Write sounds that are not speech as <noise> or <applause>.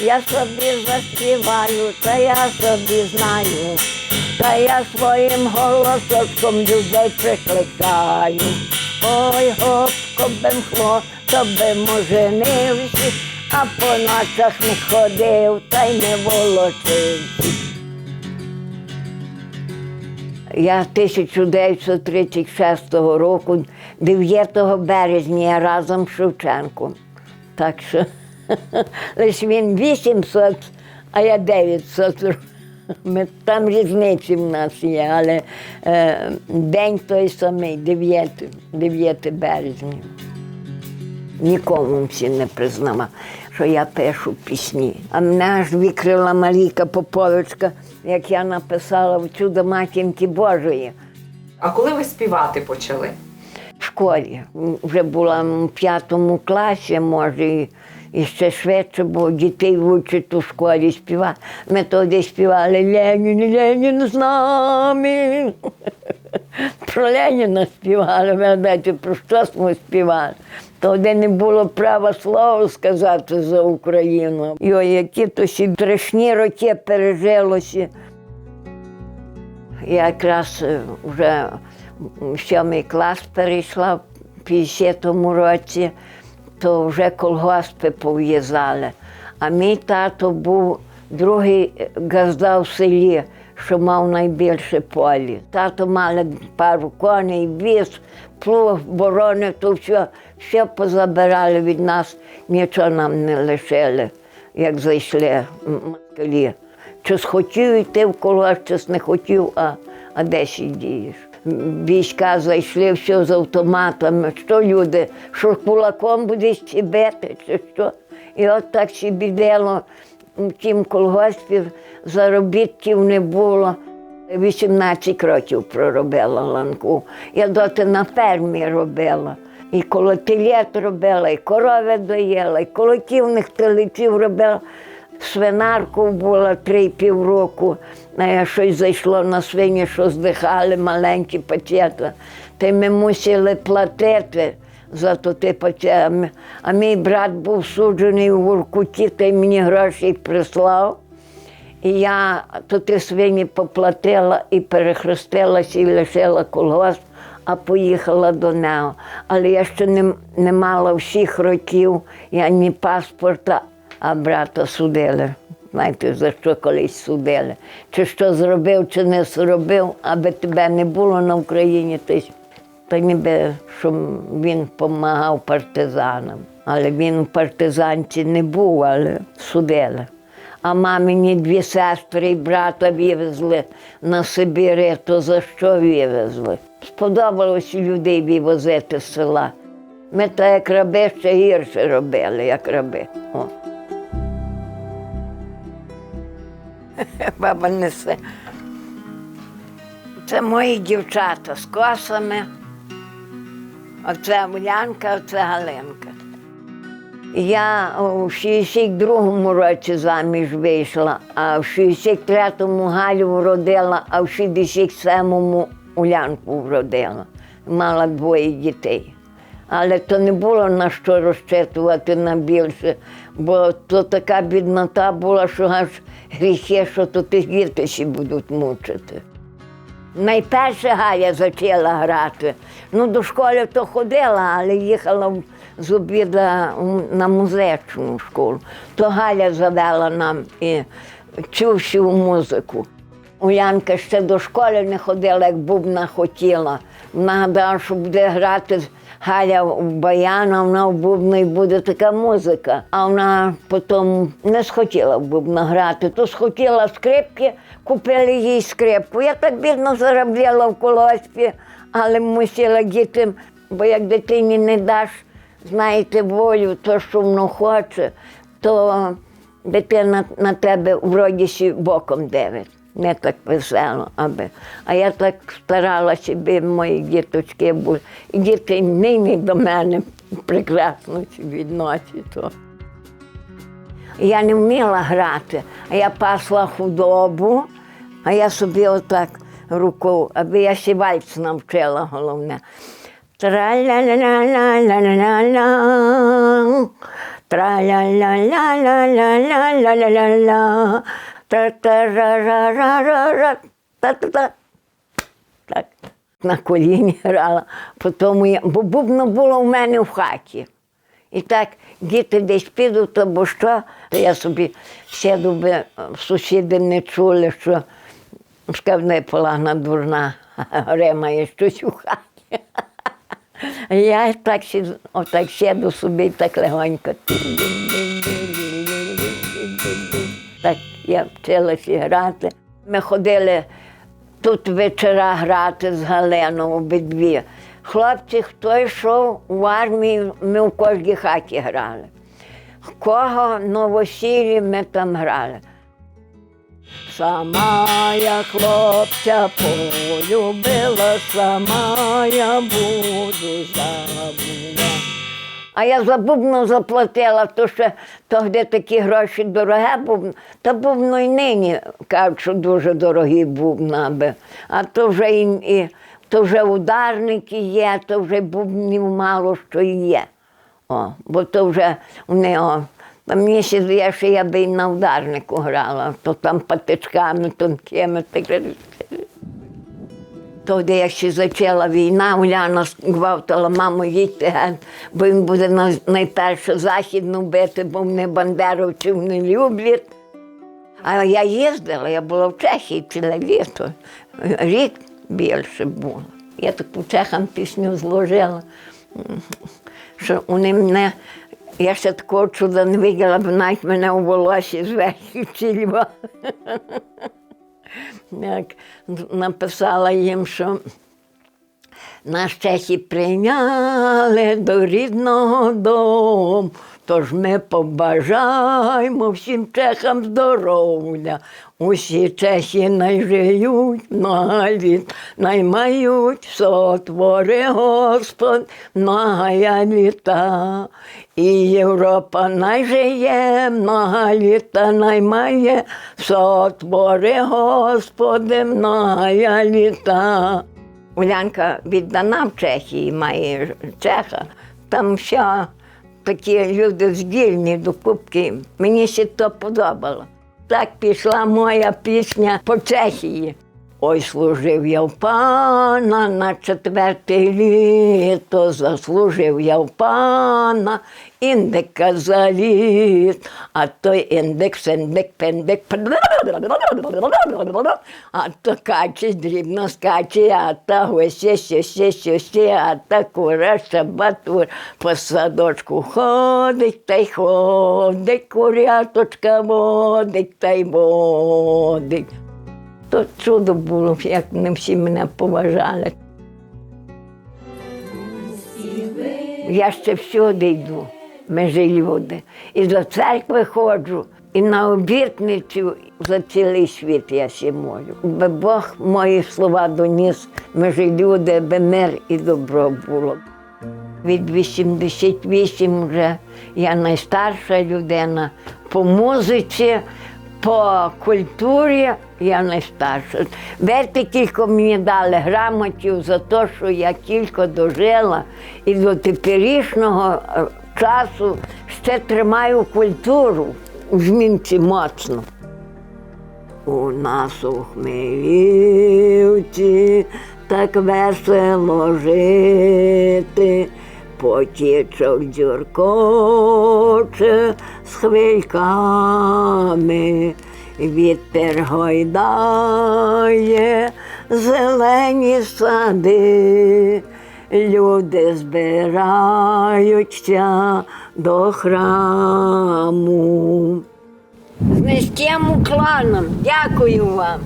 Я собі заспіваю, та я собі знаю, та я своїм голосочком людей прикликаю. Ой, гоп, кобим хло, тобі може не всі, а по ночах не ходив та й не волочився. Я 1936 року, 9 березня я разом з Шевченком. Так що <laughs> лише він 800, а я 900. Ми, там різниці в нас є, але е, день той самий, 9, 9 березня. Нікому всі не признала, що я пишу пісні. А мене аж викрила Марійка Поповичка, як я написала в чудо матінки Божої. А коли ви співати почали? В школі вже була в п'ятому класі, може, і, і ще швидше, бо дітей вчать у школі співати. Ми тоді співали Ленін, Ленін з нами. <laughs> Про Леніна співали, ви знаєте, про щось ми співали. Тоді не було права слова сказати за Україну. Йой, які то ще страшні роки пережилося. Я якраз е, вже сьомий клас перейшла в 50-му році, то вже колгоспи пов'язали. А мій тато був другий газда в селі, що мав найбільше полі. Тато мали пару коней, віз, плуг, борони, то все, все позабирали від нас, нічого нам не лишили, як зайшли москалі. Чи схотів йти в колгосп, чи не хотів, а, а де сидієш? Війська зайшли все з автоматами. Що люди, що кулаком будеш чи чи що? І от так ще бідело в тім заробітків не було. 18 років проробила ланку. Я доти на фермі робила. І коло телет робила, і корови доїла, і колотівних телеців робила. Свинарку була три півроку, а я щось зайшло на свині, що здихали маленькі пацієнти. Та ми мусили платити за то ті пацієнти. А мій брат був суджений у Воркуті, та й мені гроші прислав. І я то ті свині поплатила і перехрестилася, і лишила колгосп, а поїхала до нього. Але я ще не, не мала всіх років, я ні паспорта, а брата судили. Знаєте, за що колись судили. Чи що зробив, чи не зробив, аби тебе не було на Україні, то, то ніби що він допомагав партизанам. Але він в партизанці не був, але судили. А мамині дві сестри і брата вивезли на Сибири, то за що вивезли? Сподобалося людей вивозити з села. Ми так як раби ще гірше робили, як раби. О. <laughs> Баба несе. Це мої дівчата з косами. Оце Улянка, оце Галинка. Я у 62-му році заміж вийшла, а в 63-му Галю вродила, а в 67-му Улянку вродила. Мала двоє дітей. Але то не було на що розчитувати на більше, бо то така біднота була, що аж гріхи, що ті діти ще будуть мучити. Найперше Галя почала грати. Ну, до школи то ходила, але їхала з обіда на музичну школу. То Галя завела нам і чувши музику. Улянка ще до школи не ходила, як бубна хотіла. Вона гадала, що буде грати Галя в баяна, вона в бубна і буде така музика. А вона потім не схотіла в бубна грати, то схотіла скрипки, купили їй скрипку. Я так бідно заробляла в колоспі, але мусила дітям, бо як дитині не даш, знаєте, волю, то, що воно хоче, то дитина на тебе вроді боком дивить. Не так весело, аби. А я так старалася, щоб мої діточки були. І діти нині до мене прекрасно відносять. Я не вміла грати, а я пасла худобу, а я собі отак рукою, аби я ще вальц навчила головне. Тра-ля-ля-ля-ля-ля-ля-ля, Тра-ля-ля-ля-ля-ля-ля-ля-ля-ля. Та-та-ра-ра-ра-ра-ра. Та-та-та. Так, на коліні грала. Потім бо бубно було в мене в хаті. І так діти десь підуть або що, я собі сіду би, сусіди не чули, що скавне полагна дурна <laughs> ремає щось у хаті. А <laughs> Я так, сід- отак сіду собі так легонько. Так я вчилася грати. Ми ходили тут вечора грати з Галеною обидві. Хлопці, хто йшов в армію, ми в кожній хаті грали. Кого новосілі ми там грали. Сама я хлопця полюбила, сама я буду забула. А я за бубно заплатила, то що тоді такі гроші дороге бубно. Та бубно і нині кажуть, що дуже дорогі бубна. би. А то вже і, і то вже ударники є, то вже бубнів мало що є. О, бо то вже нього. А мені ще здає, що я би і на ударнику грала, то там патичками тонкими. Так. Тоді, як ще почала війна, Уляна гвалтала, мамо, їдьте, ген, бо він буде на- найперше західну бити, бо мене бандеровців не люблять. А я їздила, я була в Чехії ціле літо, рік більше було. Я таку чехам пісню зложила, що вони мене, я ще такого чуда не виділа, бо навіть мене у волосі зверху цілювали. Як написала їм, що нас чехи прийняли до рідного дому, тож ми побажаємо всім чехам здоров'я. Усі чехи найжиють літ, наймають сотвори Господь многая літа. І Європа найжиє много літа, наймає сотвори Господи многая літа. Улянка віддана в Чехії, має Чеха. Там все такі люди здільні до кубки. Мені ще то подобало. Так пішла моя пісня по Чехії. Ой, служив я в пана на четверте літо, заслужив я в пана індика за літ, а той індик, пендик, а то каче, дрібно скаче, а та ще, ще, ще, ще, а та кура, шабатур, по садочку ходить та й ходить, куряточка водить та й водить. То чудо було, як не всі мене поважали. Я ще всюди йду, ми ж люди. І до церкви ходжу, і на обітницю за цілий світ я ще молю. Би Бог мої слова доніс, ми ж люди, аби мир і добро було. Від 88 вже я найстарша людина по музиці, по культурі я найстарша. Верте кілько мені дали грамотів за те, що я тільки дожила і до теперішнього е, часу ще тримаю культуру в жмінці моцно. У нас у Хмелівці так весело жити, потічок дзюркоче з хвильками, вітер гойдає зелені сади, люди збираються до храму. З низьким уклоном. Дякую вам.